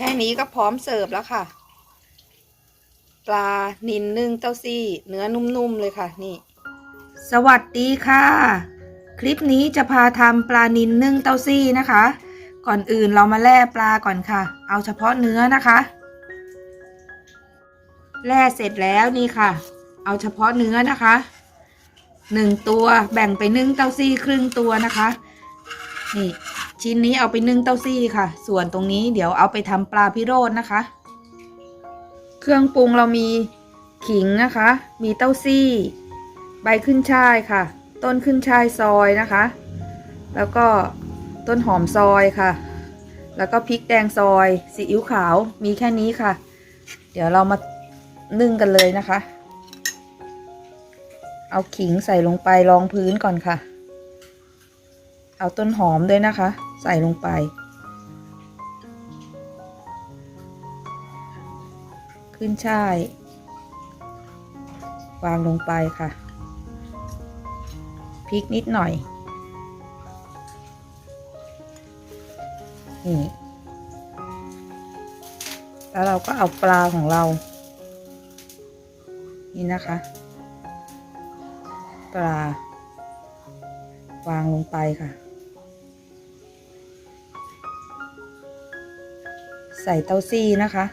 แค่นี้ก็พร้อมเสิร์ฟแล้วค่ะ ปลานินนึ่งเต้าซี่ เนื้อนุ่มๆเลยค่ะนี่ สวัสดีค่ะ คลิปนี้จะพาทำปลานินนึ่งเต้าซี่นะคะ ก่อนอื่นเรามาแล่ปลาก่อนค่ะ เอาเฉพาะเนื้อนะคะแล่เสร็จแล้วนี่ค่ะ เอาเฉพาะเนื้อนะคะหนึ่งตัวแบ่งไปนึ่งเต้าซี่ครึ่งตัวนะคะ นี่ ชิ้นนี้เอาไปนึ่งเต้าซี่ค่ะ ส่วนตรงนี้เดี๋ยวเอาไปทำปลาพิโรธนะคะ เครื่องปรุงเรามีขิงนะคะ มีเต้าซี่ ใบขึ้นช่ายค่ะ ต้นขึ้นช่ายซอยนะคะ แล้วก็ต้นหอมซอยค่ะ แล้วก็พริกแดงซอยซีอิ๊วขาวมีแค่นี้ค่ะ เดี๋ยวเรามานึ่งกันเลยนะคะ เอาขิงใส่ลงไปรองพื้นก่อนค่ะ เอาต้นหอมด้วยนะคะ ใส่ลงไป ขึ้นช่าย วางลงไปค่ะพริกนิดหน่อย นี่ แล้วเราก็เอาปลาของเรา นี่นะคะ ปลา วางลงไปค่ะ ใส่เต้าซี่นะคะ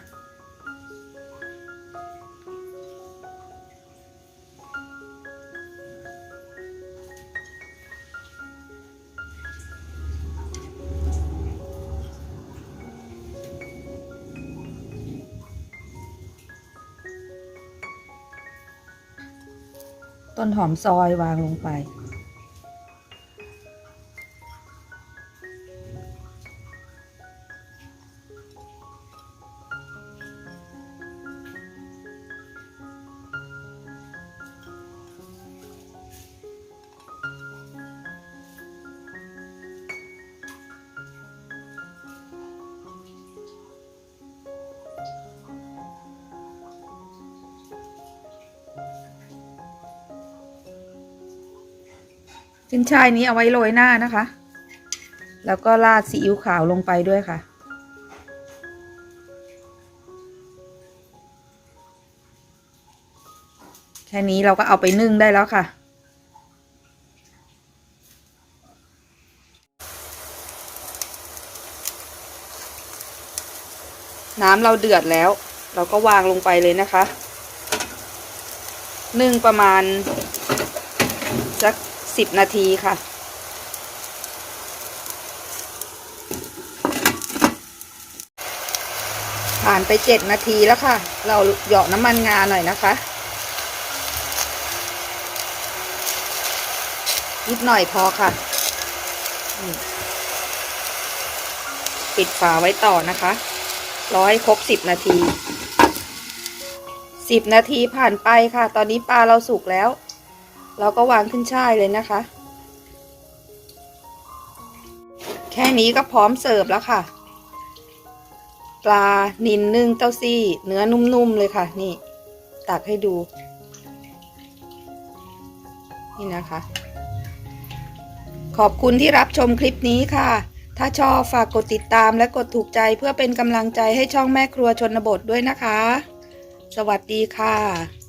ต้นหอมซอยวางลงไป ขึ้นช่ายนี้เอาไว้โรยหน้านะคะ แล้วก็ราดซีอิ๊วขาวลงไปด้วยค่ะ แค่นี้เราก็เอาไปนึ่งได้แล้วค่ะ น้ำเราเดือดแล้ว เราก็วางลงไปเลยนะคะ นึ่งประมาณสัก สิบนาทีค่ะ ผ่านไปเจ็ดนาทีแล้วค่ะ เราเหยาะน้ำมันงาหน่อยนะคะ นิดหน่อยพอค่ะ ปิดฝาไว้ต่อนะคะรอให้ครบสิบนาทีสิบนาทีผ่านไปค่ะ ตอนนี้ปลาเราสุกแล้ว เราก็วางขึ้นช่ายเลยนะคะ แค่นี้ก็พร้อมเสิร์ฟแล้วค่ะ ปลานินนึ่งเต้าซี่ เนื้อนุ่มๆเลยค่ะ นี่ ตักให้ดู นี่นะคะ ขอบคุณที่รับชมคลิปนี้ค่ะ ถ้าชอบฝากกดติดตามและกดถูกใจเพื่อเป็นกำลังใจให้ช่องแม่ครัวชนบทด้วยนะคะ สวัสดีค่ะ